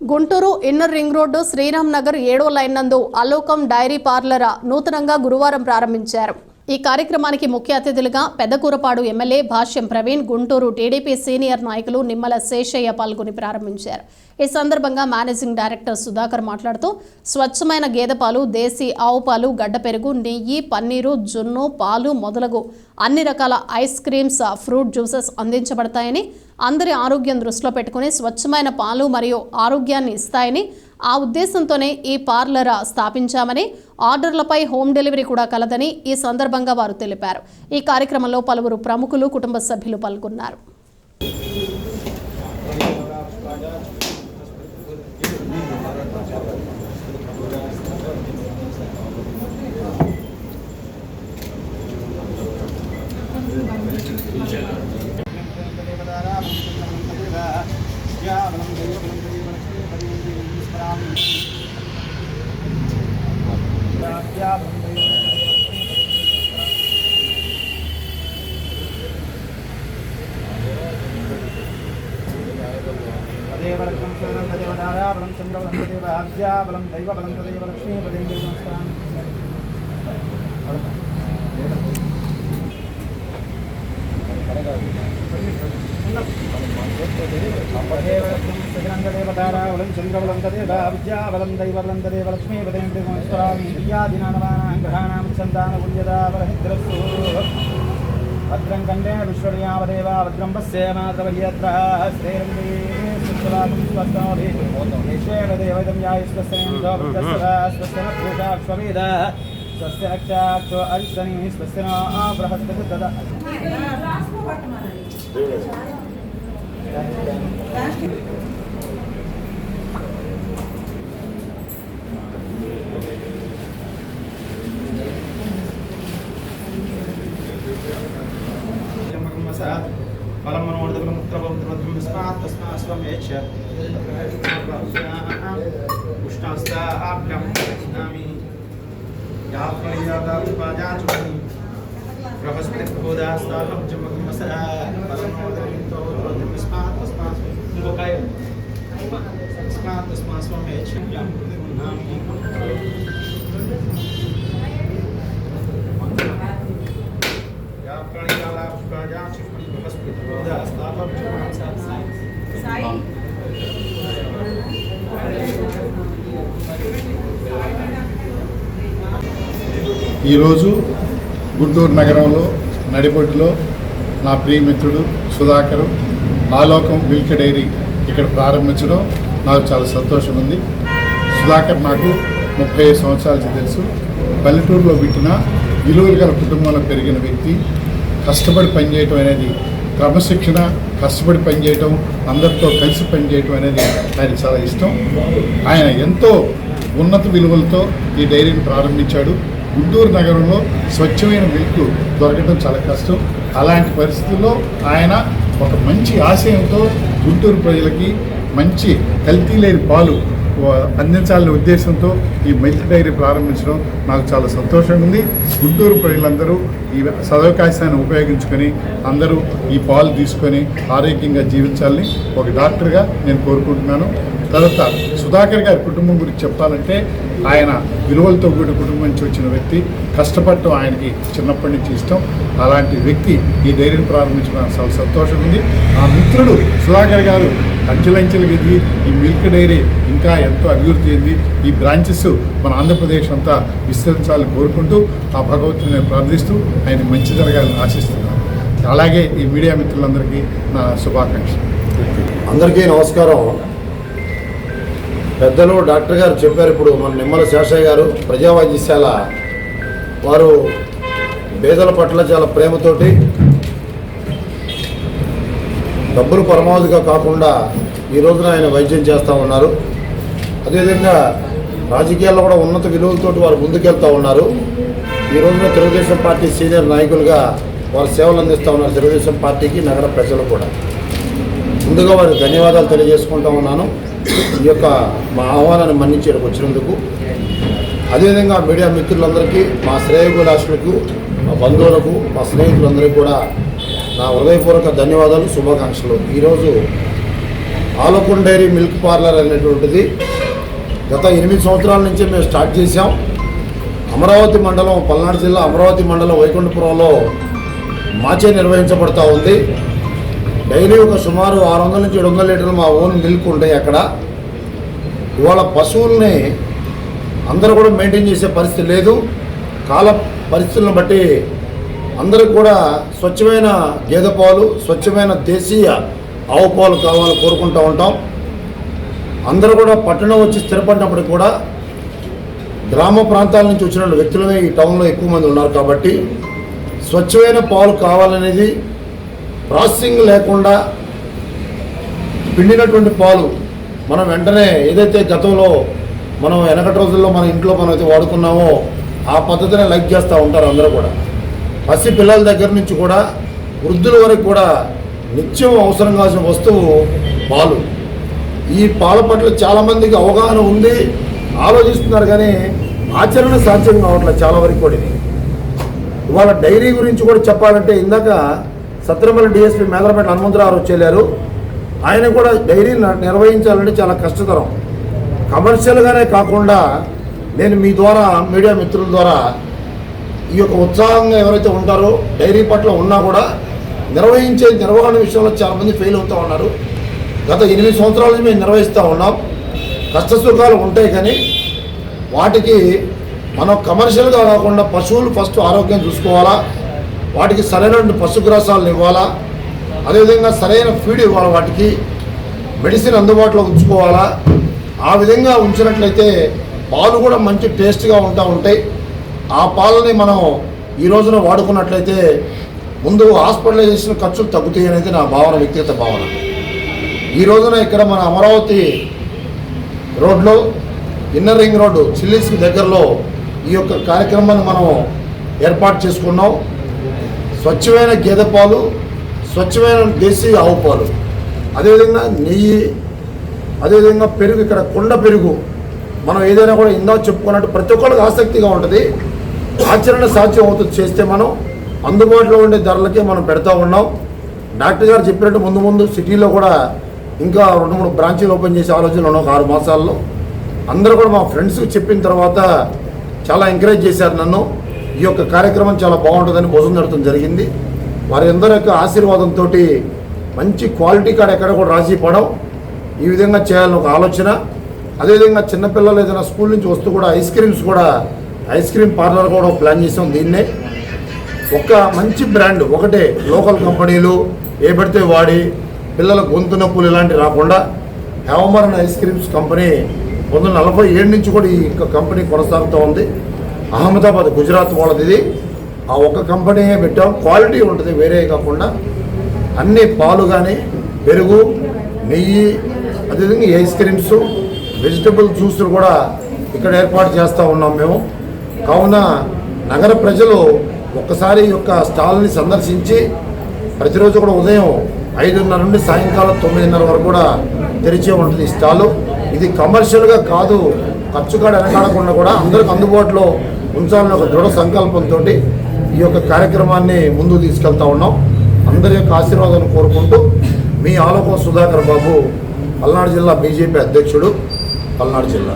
Guntur inner ring road Sriram Nagar ఏడో line నందు అలోకం dairy parlour నూతనంగా గురువారం ప్రారంభించారు. ఈ కార్యక్రమానికి ముఖ్య అతిథులుగా Peddakurapadu MLA Bhashyam Praveen Guntur TDP senior నాయకులు నిమ్మల శేషయ్య పాల్గొని ప్రారంభించారు. ఈ సందర్భంగా మేనేజింగ్ డైరెక్టర్ సుధాకర్ మాట్లాడుతూ స్వచ్ఛమైన గేదె పాలు దేశీ ఆవు పాలు గడ్డ పెరుగు నెయ్యి పన్నీరు జున్ను పాలు మొదలగు అన్ని రకాల ఐస్ క్రీమ్స్ ఫ్రూట్ జ్యూసెస్ అందించబడతాయని అందరి ఆరోగ్యం దృష్టిలో పెట్టుకుని స్వచ్ఛమైన పాలు మరియు ఆరోగ్యాన్ని ఇస్తాయని ఆ ఉద్దేశంతోనే ఈ పార్లర్ స్థాపించామని ఆర్డర్లపై హోమ్ డెలివరీ కూడా కలదని ఈ సందర్భంగా వారు తెలిపారు. ఈ కార్యక్రమంలో పలువురు ప్రముఖులు కుటుంబ సభ్యులు పాల్గొన్నారు. ஆத்யாபலம் தெய்வபலம் ததைவ லக்ஷ்மி பதம் தெய்வஸ்தான் சகரங்கதேவதாராவலம் சந்திரபலம் ததேவா வித்யாபலம் தைவலம் ததேவ லக்ஷ்மி பதம் தெய்வஸ்வராமி భద్రం కండే విశ్వర్యావదేవ భద్రం భూషాక్ష్వవేద స్వస్య రక్షాక్షో అరిష్టని స్వస్య నో బృహస్పతి తద. బలం యాత్మయాదాచుమని బృహస్పతి బోధాస్తాహం జమగమస బలం మనోర్ధబలంతో తస్మాత్ తస్మాత్ ఇంకొక తస్మాత్ తస్మాత్ ఈరోజు గుంటూరు నగరంలో నడిబొడ్డులో నా ప్రియమిత్రుడు సుధాకర్ ఆలోకం మిల్క్ డైరీ ఇక్కడ ప్రారంభించడం నాకు చాలా సంతోషం ఉంది. సుధాకర్ నాకు ముప్పై సంవత్సరాలకి తెలుసు. పల్లెటూరులో పుట్టిన విలువలు గల కుటుంబంలో పెరిగిన వ్యక్తి. కష్టపడి పనిచేయటం అనేది క్రమశిక్షణ కష్టపడి పనిచేయటం అందరితో కలిసి పనిచేయటం అనేది ఆయన చాలా ఇష్టం. ఆయన ఎంతో ఉన్నత విలువలతో ఈ డైరీని ప్రారంభించాడు. గుంటూరు నగరంలో స్వచ్ఛమైన మిల్క్ దొరకడం చాలా కష్టం. అలాంటి పరిస్థితుల్లో ఆయన ఒక మంచి ఆశయంతో గుంటూరు ప్రజలకి మంచి కల్తీ లేని పాలు అందించాలనే ఉద్దేశంతో ఈ మిల్క్ డైరీ ప్రారంభించడం నాకు చాలా సంతోషంగా ఉంది. గుంటూరు ప్రజలందరూ ఈ సదవకాశాన్ని ఉపయోగించుకొని అందరూ ఈ పాలు తీసుకొని ఆరోగ్యంగా జీవించాలని ఒక డాక్టర్గా నేను కోరుకుంటున్నాను. తర్వాత సుధాకర్ గారి కుటుంబం గురించి చెప్పాలంటే ఆయన విలువలతో కూడిన కుటుంబం నుంచి వచ్చిన వ్యక్తి కష్టపడటం ఆయనకి చిన్నప్పటి నుంచి ఇష్టం. అలాంటి వ్యక్తి ఈ డైరీని ప్రారంభించడం చాలా సంతోషం ఉంది. ఆ మిత్రుడు సుధాకర్ గారు అంచెలంచెలుగా ఎదిగి ఈ మిల్క్ డైరీ ఇంకా ఎంతో అభివృద్ధి అయింది ఈ బ్రాంచెస్ మన ఆంధ్రప్రదేశ్ అంతా విస్తరించాలని కోరుకుంటూ ఆ భగవంతుని ప్రార్థిస్తూ ఆయన మంచి జరగాలని ఆశిస్తున్నాను. అలాగే ఈ మీడియా మిత్రులందరికీ నా శుభాకాంక్షలు. అందరికీ నమస్కారం. పెద్దలు డాక్టర్ గారు చెప్పారు ఇప్పుడు మన నిమ్మల శేషయ్య గారు ప్రజా వైద్యశాల వారు పేదల పట్ల చాలా ప్రేమతోటి డబ్బులు పరమావధిగా కాకుండా ఈ రోజున ఆయన వైద్యం చేస్తూ ఉన్నారు. అదేవిధంగా రాజకీయాల్లో కూడా ఉన్నత విలువలతోటి వారు ముందుకెళ్తూ ఉన్నారు. ఈ రోజున తెలుగుదేశం పార్టీ సీనియర్ నాయకులుగా వారు సేవలు అందిస్తూ ఉన్నారు తెలుగుదేశం పార్టీకి నగర ప్రజలు కూడా. ముందుగా వారికి ధన్యవాదాలు తెలియజేసుకుంటా ఉన్నాను. ఈ యొక్క మా ఆహ్వానాన్ని మన్నించి ఇక్కడికి వచ్చినందుకు. అదేవిధంగా మీడియా మిత్రులందరికీ మా శ్రేయగులాసులకు మా బంధువులకు మా స్నేహితులందరికీ కూడా నా హృదయపూర్వక ధన్యవాదాలు శుభాకాంక్షలు. ఈరోజు ఆలోకున్ డైరీ మిల్క్ పార్లర్ అనేటువంటిది గత ఎనిమిది సంవత్సరాల నుంచి మేము స్టార్ట్ చేసాం అమరావతి మండలం పల్నాడు జిల్లా అమరావతి మండలం వైకుంఠపురంలో మాచే నిర్వహించబడతా ఉంది. డైలీ ఒక సుమారు ఆరు వందల నుంచి ఏడు వందల లీటర్లు మా ఓన్ మిల్క్ ఉంటాయి అక్కడ. ఇవాళ పశువుల్ని అందరూ కూడా మెయింటైన్ చేసే పరిస్థితి లేదు. కాల పరిస్థితులను బట్టి అందరూ కూడా స్వచ్ఛమైన గేదె పాలు స్వచ్ఛమైన దేశీయ ఆవు పాలు కావాలని కోరుకుంటూ ఉంటాం. అందరూ కూడా పట్టణం వచ్చి స్థిరపడినప్పటికి కూడా గ్రామ ప్రాంతాల నుంచి వచ్చిన వ్యక్తులనే ఈ టౌన్లో ఎక్కువ మంది ఉన్నారు కాబట్టి స్వచ్ఛమైన పాలు కావాలనేది ప్రాసెసింగ్ లేకుండా పిండినటువంటి పాలు మనం వెంటనే ఏదైతే గతంలో మనం వెనకటి రోజుల్లో మన ఇంట్లో మనం అయితే వాడుకున్నామో ఆ పద్ధతినే లైక్ చేస్తూ ఉంటారు అందరూ కూడా. పసి పిల్లల దగ్గర నుంచి కూడా వృద్ధుల వరకు కూడా నిత్యం అవసరం కావాల్సిన వస్తువు పాలు. ఈ పాల పట్ల చాలామందికి అవగాహన ఉంది. ఆలోచిస్తున్నారు కానీ ఆచరణ సాధ్యం కావట్లేదు చాలా వరకు కూడా ఇది. ఇవాళ డైరీ గురించి కూడా చెప్పాలంటే ఇందాక సత్రమల్లి డిఎస్పీ మేదరపేట హనుమంతరావు వచ్చేళ్ళారు ఆయన కూడా డైరీ నిర్వహించాలంటే చాలా కష్టతరం. కమర్షియల్గానే కాకుండా నేను మీ ద్వారా మీడియా మిత్రుల ద్వారా ఈ యొక్క ఉత్సాహంగా ఎవరైతే ఉంటారో డైరీ పట్ల ఉన్నా కూడా నిర్వహించే నిర్వహణ విషయంలో చాలామంది ఫెయిల్ అవుతూ ఉన్నారు. గత ఎనిమిది సంవత్సరాల నుంచి మేము నిర్వహిస్తూ ఉన్నాం. కష్ట సుఖాలు ఉంటాయి కానీ వాటికి మనం కమర్షియల్గా కాకుండా పశువులు ఫస్ట్ ఆరోగ్యం చూసుకోవాలా వాటికి సరైన పశుగ్రాసాలను ఇవ్వాలా అదేవిధంగా సరైన ఫీడ్ ఇవ్వాలి వాటికి మెడిసిన్ అందుబాటులో ఉంచుకోవాలా ఆ విధంగా ఉంచినట్లయితే పాలు కూడా మంచి టేస్ట్గా ఉంటా ఉంటాయి. ఆ పాలని మనం ఈ రోజున వాడుకున్నట్లయితే ముందు హాస్పిటలైజేషన్ ఖర్చులు తగ్గుతాయి అనేది నా భావన వ్యక్తిగత భావన. ఈ రోజున ఇక్కడ మన అమరావతి రోడ్లో ఇన్నర్ రింగ్ రోడ్డు చిల్లీస్కి దగ్గరలో ఈ యొక్క కార్యక్రమాన్ని మనం ఏర్పాటు చేసుకున్నాం. స్వచ్ఛమైన గేదె పాలు స్వచ్ఛమైన దేశీయ ఆవు పాలు. అదేవిధంగా నెయ్యి అదేవిధంగా పెరుగు ఇక్కడ కొండ పెరుగు మనం ఏదైనా కూడా ఇందా చెప్పుకున్నట్టు ప్రతి ఒక్కరికి ఆసక్తిగా ఉంటుంది. ఆచరణ సాధ్యం అవుతుంది చేస్తే మనం అందుబాటులో ఉండే ధరలకే మనం పెడతా ఉన్నాం. డాక్టర్ గారు చెప్పినట్టు ముందు ముందు సిటీలో కూడా ఇంకా రెండు మూడు బ్రాంచీలు ఓపెన్ చేసే ఆలోచనలు ఉన్నాం ఒక ఆరు మాసాల్లో. అందరూ కూడా మా ఫ్రెండ్స్కి చెప్పిన తర్వాత చాలా ఎంకరేజ్ చేశారు నన్ను. ఈ యొక్క కార్యక్రమం చాలా బాగుంటుందని భోజనం జరగడం జరిగింది. వారి అందరి యొక్క ఆశీర్వాదంతో మంచి క్వాలిటీ కాడ ఎక్కడ కూడా రాజీ పడం ఈ విధంగా చేయాలని ఒక ఆలోచన. అదేవిధంగా చిన్నపిల్లలు ఏదైనా స్కూల్ నుంచి వస్తూ కూడా ఐస్ క్రీమ్స్ కూడా ఐస్ క్రీమ్ పార్లర్ కూడా ప్లాన్ చేసాం దీన్నే. ఒక మంచి బ్రాండ్ ఒకటే లోకల్ కంపెనీలు ఏ పడితే వాడి పిల్లల గొంతు నొప్పులు ఇలాంటివి రాకుండా హేవమరన్ ఐస్ క్రీమ్స్ కంపెనీ పంతొమ్మిది నలభై ఏడు నుంచి కూడా ఈ కంపెనీ కొనసాగుతూ ఉంది. అహ్మదాబాద్ గుజరాత్ వాళ్ళది ఇది. ఆ ఒక్క కంపెనీయే పెట్టాం. క్వాలిటీ ఉంటుంది వేరే కాకుండా అన్ని పాలు కానీ పెరుగు నెయ్యి అదేవిధంగా ఐస్ క్రీమ్స్ వెజిటబుల్ జ్యూసులు కూడా ఇక్కడ ఏర్పాటు చేస్తూ ఉన్నాం మేము. కావున నగర ప్రజలు ఒక్కసారి ఈ యొక్క స్టాల్ని సందర్శించి ప్రతిరోజు కూడా ఉదయం ఐదున్నర నుండి సాయంకాలం తొమ్మిదిన్నర వరకు కూడా తెరిచే ఉంటుంది ఈ స్టాలు. ఇది కమర్షియల్గా కాదు ఖర్చు కాడ వెనకాడకుండా కూడా అందరికి అందుబాటులో ఉంచాలని ఒక దృఢ సంకల్పంతో ఈ యొక్క కార్యక్రమాన్ని ముందుకు తీసుకెళ్తా ఉన్నాం. అందరి యొక్క ఆశీర్వాదాన్ని కోరుకుంటూ మీ ఆలోకం సుధాకర్ బాబు పల్నాడు జిల్లా బీజేపీ అధ్యక్షుడు పల్నాడు జిల్లా.